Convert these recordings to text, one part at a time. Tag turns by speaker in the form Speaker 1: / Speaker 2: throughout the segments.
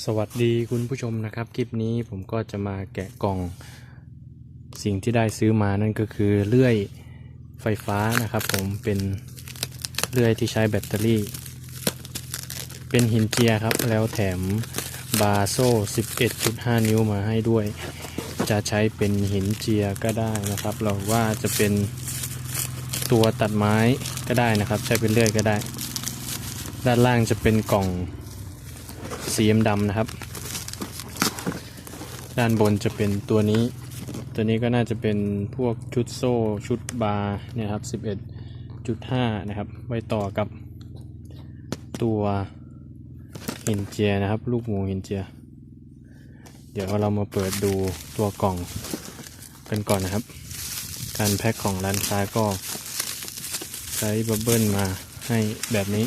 Speaker 1: สวัสดีคุณผู้ชมนะครับ คลิปนี้ผมก็จะมาแกะกล่อง สิ่งที่ได้ซื้อมานั่นก็คือเลื่อยไฟฟ้านะครับผมเป็นเลื่อยที่ใช้แบตเตอรี่ เป็นหินเจียครับ แล้วแถมบาโซ่ 11.5 นิ้วมาให้ด้วย จะใช้เป็นหินเจียก็ได้นะครับ เราว่าจะเป็นตัวตัดไม้ก็ได้นะครับ ใช้เป็นเลื่อยก็ได้ ด้านล่างจะเป็นกล่อง สีดำนะครับ ด้านบนจะเป็นตัวนี้ ตัวนี้ก็น่าจะเป็นพวกชุดโซ่ชุดบาร์เนี่ยครับ 11.5 นะครับ ไว้ต่อกับตัวหินเจียนะครับ ลูกหมูหินเจีย เดี๋ยวเรามาเปิดดูตัวกล่องกันก่อนนะครับ การแพ็คของร้านค้าก็ใช้บับเบิลมาให้แบบนี้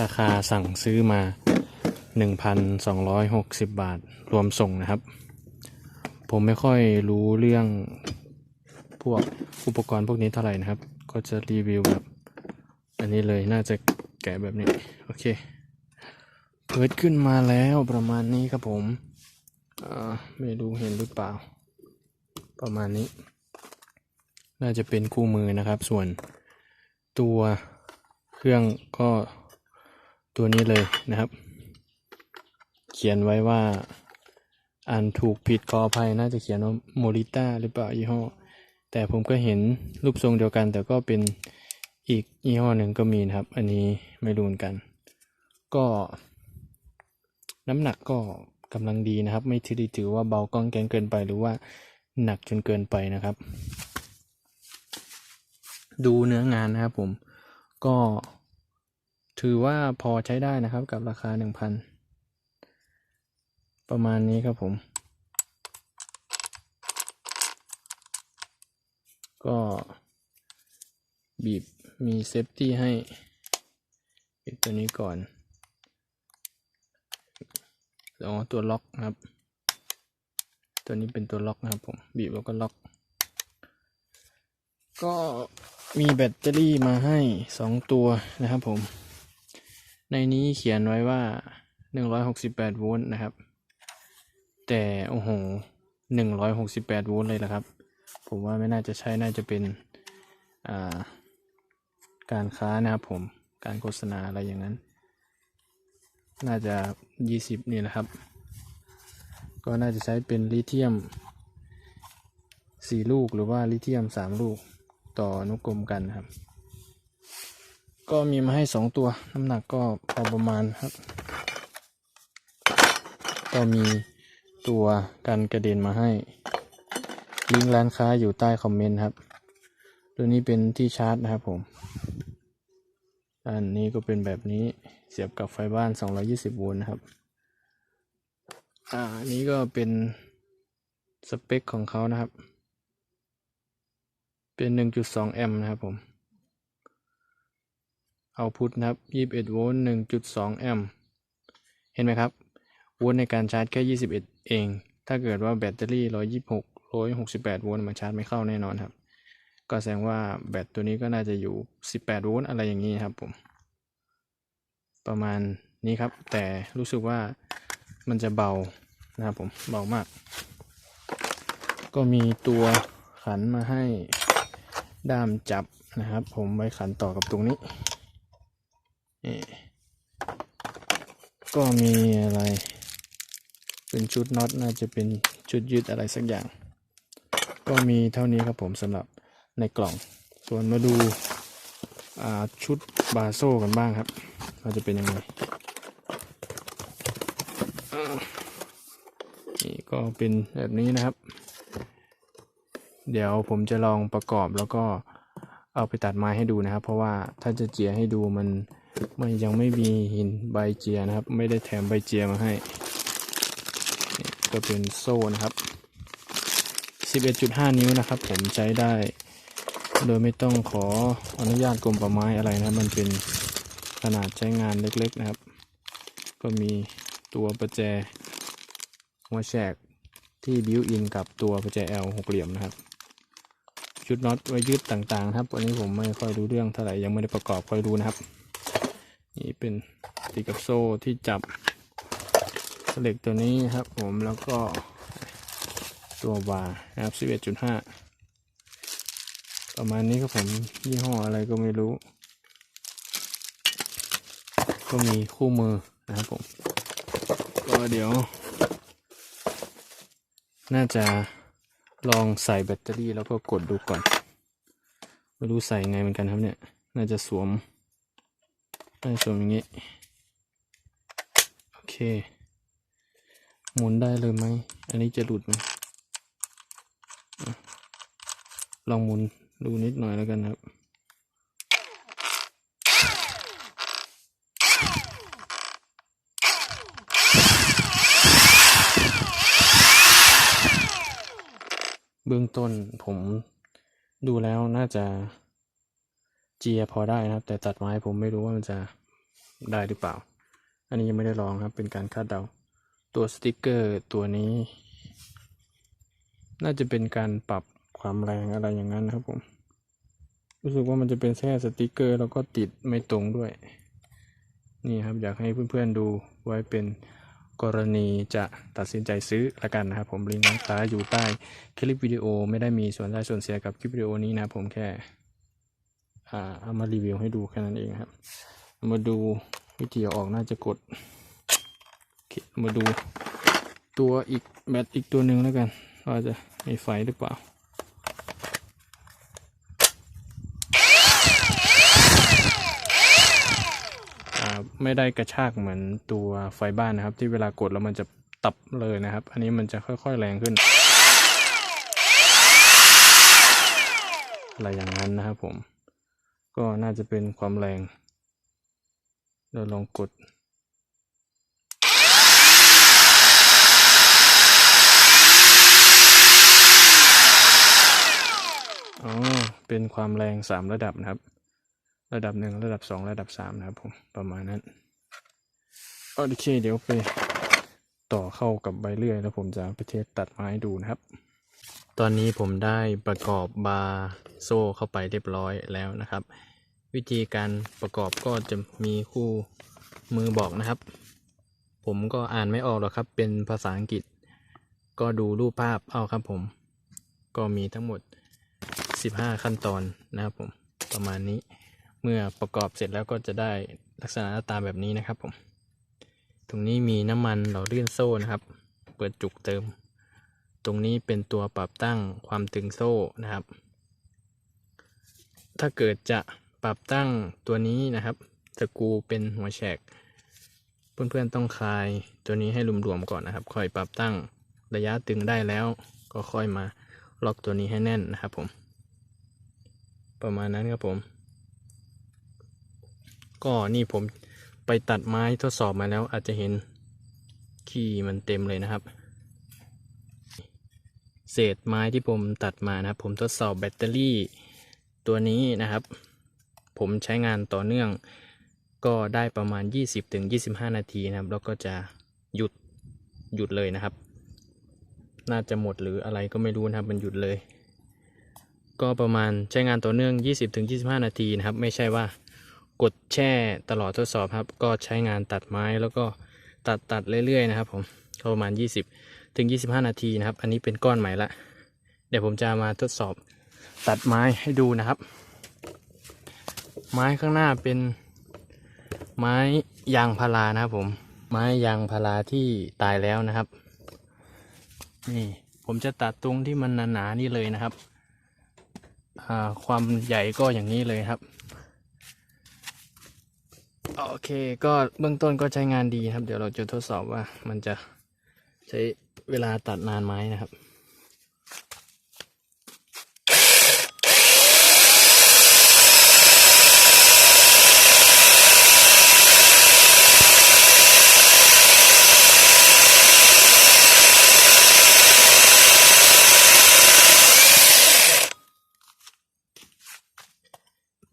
Speaker 1: ราคาสั่งซื้อมา 1,260 บาทรวมส่งนะครับ ผมไม่ค่อยรู้เรื่องพวกอุปกรณ์พวกนี้เท่าไหร่นะครับ ก็จะรีวิวแบบ อันนี้เลยน่าจะแกะแบบนี้ โอเคเปิดขึ้นมาแล้วประมาณนี้ครับผมไม่รู้เห็นหรือเปล่า ประมาณนี้ น่าจะเป็นคู่มือนะครับ ส่วนตัวเครื่องก็ตัวนี้เลยนะครับ เขียนไว้ว่าอ่านถูกผิดขออภัยน่าจะเขียนว่าโมริต้าหรือเปล่ายี่ห้อ แต่ผมก็เห็นรูปทรงเดียวกัน แต่ก็เป็นอีกยี่ห้อหนึ่งก็มีนะครับ อันนี้ไม่รู้เหมือนกัน ก็ น้ำหนักก็กำลังดีนะครับ ไม่ถือถือว่าเบาก้องแกงเกินไป หรือว่าหนักจนเกินไปนะครับ ดูเนื้องานนะครับผมก็ถือว่าพอใช้ได้นะครับกับราคาหนึ่งพัน ประมาณนี้ครับผม ก็บีบมีเซฟตี้ให้ปิดตัวนี้ก่อนอ๋อตัวล็อกครับ ตัวนี้เป็นตัวล็อกนะครับผมบีบแล้วก็ล็อก ก็มีแบตเตอรี่มาให้สองตัวนะครับผม ในนี้เขียนไว้ว่า 168 โวลต์นะครับ แต่ โอ้โห168โวลต์เลยละครับ ผมว่าไม่น่าจะใช่น่าจะเป็น อ่า การค้านะครับผม การโฆษณาอะไรอย่างนั้น น่าจะ20นี่แหละครับ ก็น่าจะใช้เป็นลิเธียม4ลูกหรือว่าลิเธียม3ลูกต่ออนุกรมกันครับ ก็มีมาให้สองตัวน้ำหนักก็พอประมาณครับ ก็มี ตัวกันกระเด็นมาให้ ลิงก์ร้านค้าอยู่ใต้คอมเมนต์ครับ ตัวนี้เป็นที่ชาร์จนะครับผม อันนี้ก็เป็นแบบนี้เสียบกับไฟบ้าน 220 โวลต์นะครับ อ่าอันนี้ก็เป็นสเปคของเขานะครับ เป็น 1.2 แอมป์นะครับผมเอาพุทนะครับ 21 โวลต์ 1.2 แอมป์ เห็นไหมครับ โวลต์ในการชาร์จแค่ 21 เอง ถ้าเกิดว่าแบตเตอรี่ 126 168 โวลต์มันชาร์จไม่เข้าแน่นอนครับ ก็แสดงว่าแบตตัวนี้ก็น่าจะอยู่ 18 โวลต์อะไรอย่างนี้ครับผม ประมาณนี้ครับ แต่รู้สึกว่ามันจะเบานะครับผม เบามาก ก็มีตัวขันมาให้ด้ามจับนะครับ ผมไว้ขันต่อกับตรงนี้ก็มีอะไร เป็นชุดน็อตน่าจะเป็นชุดยืดอะไรสักอย่าง ก็มีเท่านี้ครับผมสำหรับในกล่อง ส่วนมาดูาชุดบาโซ่กันบ้างครับว่าจะเป็นยังไงนี่ก็เป็นแบบนี้นะครับ เดี๋ยวผมจะลองประกอบแล้วก็เอาไปตัดไม้ให้ดูนะครับ เพราะว่าถ้าจะเจียให้ดูมันมันยังไม่มีหินใบเจียนะครับ ไม่ได้แถมใบเจียมาให้ ก็เป็นโซ่นะครับ 11.5 นิ้วนะครับ ผมใช้ได้ โดยไม่ต้องขออนุญาตกรมป่าไม้อะไรนะมันเป็นขนาดใช้งานเล็กๆนะครับ ก็มีตัวประแจหัวแฉกที่บิวอินกับตัวประแจ L หกเหลี่ยมนะครับ ชุดน็อตไว้ยึดต่างๆครับวันนี้ผมไม่ค่อยรู้เรื่องเท่าไหร่ยังไม่ได้ประกอบค่อยรู้นะครับ นี่เป็นติดกับโซ่ที่จับ เหล็กตัวนี้ครับ ผมแล้วก็ตัวบานะครับ11.5ประมาณนี้ครับผมยี่ห้ออะไรก็ไม่รู้ ก็มีคู่มือนะครับผม ก็เดี๋ยว น่าจะลองใส่แบตเตอรี่แล้วก็กดดูก่อน ไม่รู้ใส่ไงเหมือนกันครับเนี่ย น่าจะสวมน่าจะสวมอย่างนี้ โอเค หมุนได้เลยไหม อันนี้จะหลุดไหมลองหมุนดูนิดหน่อยแล้วกันครับ เบื้องต้นผมดูแล้วน่าจะเจียพอได้นะครับ แต่ตัดไม้ผมไม่รู้ว่ามันจะได้หรือเปล่า อันนี้ยังไม่ได้ลองครับ เป็นการคาดเดา ตัวสติกเกอร์ตัวนี้ น่าจะเป็นการปรับความแรงอะไรอย่างนั้นนะครับผม รู้สึกว่ามันจะเป็นแค่สติกเกอร์แล้วก็ติดไม่ตรงด้วย นี่ครับอยากให้เพื่อนๆดูไว้เป็นกรณีจะตัดสินใจซื้อละกันนะครับผมลิงก์ร้านค้าอยู่ใต้คลิปวิดีโอไม่ได้มีส่วนได้ส่วนเสียกับคลิปวิดีโอนี้นะผมแค่เอามารีวิวให้ดูแค่นั้นเองครับ มาดูวิธีออกน่าจะกด มาดูตัวอีกแบตอีกตัวหนึ่งแล้วกัน ว่าจะมีไฟหรือเปล่าอ่า ไม่ได้กระชากเหมือนตัวไฟบ้านนะครับ ที่เวลากดแล้วมันจะตับเลยนะครับ อันนี้มันจะค่อยๆแรงขึ้น อะไรอย่างนั้นนะครับผม ก็น่าจะเป็นความแรงเราลองกด อ๋อ เป็นความแรงสามระดับนะครับ ระดับหนึ่งระดับสองระดับสามนะครับผมประมาณนั้น โอเค เดี๋ยวไปต่อเข้ากับใบเลื่อยแล้วผมจะไปเทสตัดไม้ดูนะครับ ตอนนี้ผมได้ประกอบบาร์โซ่เข้าไปเรียบร้อยแล้วนะครับ วิธีการประกอบก็จะมีคู่มือบอกนะครับ ผมก็อ่านไม่ออกหรอกครับ เป็นภาษาอังกฤษ ก็ดูรูปภาพเอาครับผม ก็มีทั้งหมด 15 ขั้นตอนนะครับผมประมาณนี้เมื่อประกอบเสร็จแล้วก็จะได้ลักษณะหน้าตาแบบนี้นะครับผมตรงนี้มีน้ำมันหล่อเลื่อนโซ่นะครับ เปิดจุกเติม ตรงนี้เป็นตัวปรับตั้งความตึงโซ่นะครับ ถ้าเกิดจะปรับตั้งตัวนี้นะครับสกูเป็นหัวแฉกเพื่อนๆต้องคลายตัวนี้ให้รวมๆก่อนนะครับ ค่อยปรับตั้งระยะตึงได้แล้ว ก็ค่อยมาล็อกตัวนี้ให้แน่นนะครับผม ประมาณนั้นครับผม ก็นี่ผมไปตัดไม้ทดสอบมาแล้วอาจจะเห็นขี้มันเต็มเลยนะครับ เศษไม้ที่ผมตัดมานะครับ ผมทดสอบแบตเตอรี่ตัวนี้นะครับ ผมใช้งานต่อเนื่อง ก็ได้ประมาณ 20-25 นาทีนะครับ แล้วก็จะหยุดหยุดเลยนะครับ น่าจะหมดหรืออะไรก็ไม่รู้นะครับ มันหยุดเลย ก็ประมาณใช้งานต่อเนื่อง 20-25 นาทีนะครับ ไม่ใช่ว่ากดแช่ตลอดทดสอบครับ ก็ใช้งานตัดไม้แล้วก็ตัดตัดเรื่อยๆนะครับผมก็ประมาณ 20 ถึง 25 นาทีนะครับ อันนี้เป็นก้อนใหม่ละ เดี๋ยวผมจะมาทดสอบตัดไม้ให้ดูนะครับ ไม้ข้างหน้าเป็นไม้ยางพารานะครับผม ไม้ยางพาราที่ตายแล้วนะครับ นี่ผมจะตัดตรงที่มันหนาๆนี่เลยนะครับ ความใหญ่ก็อย่างนี้เลยครับ โอเคก็เบื้องต้นก็ใช้งานดีครับ เดี๋ยวเราจะทดสอบว่ามันจะใช้เวลาตัดนานไหมนะครับ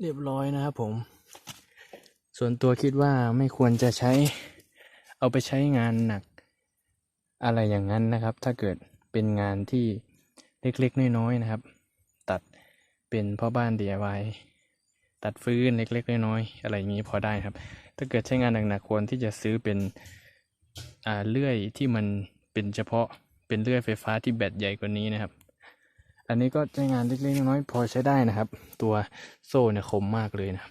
Speaker 1: เรียบร้อยนะครับผม ส่วนตัวคิดว่าไม่ควรจะใช้เอาไปใช้งานหนักอะไรอย่างนั้นนะครับ ถ้าเกิดเป็นงานที่เล็กๆ น้อยๆนะครับ ตัดเป็นพ่อบ้าน DIY ตัดฟื้นเล็กๆ น้อยๆอะไรอย่างนี้พอได้ครับ ถ้าเกิดใช้งานหนักๆควรที่จะซื้อเป็นเลื่อยที่มันเป็นเฉพาะเป็นเลื่อยไฟฟ้าที่แบตใหญ่กว่านี้นะครับ อันนี้ก็ใช้งานเล็กๆน้อยๆพอใช้ได้นะครับ ตัวโซ่เนี่ยคมมากเลยนะ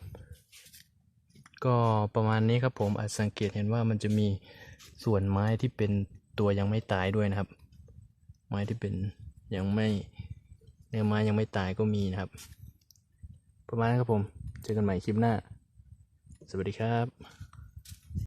Speaker 1: ก็ประมาณนี้ครับผมอาจสังเกตเห็นว่ามันจะมีส่วนไม้ที่เป็นตัวยังไม่ตายด้วยนะครับ ไม้ที่เป็นยังไม่เนื้อไม้ยังไม่ตายก็มีนะครับ ประมาณนี้ครับผม เจอกันใหม่คลิปหน้า สวัสดีครับ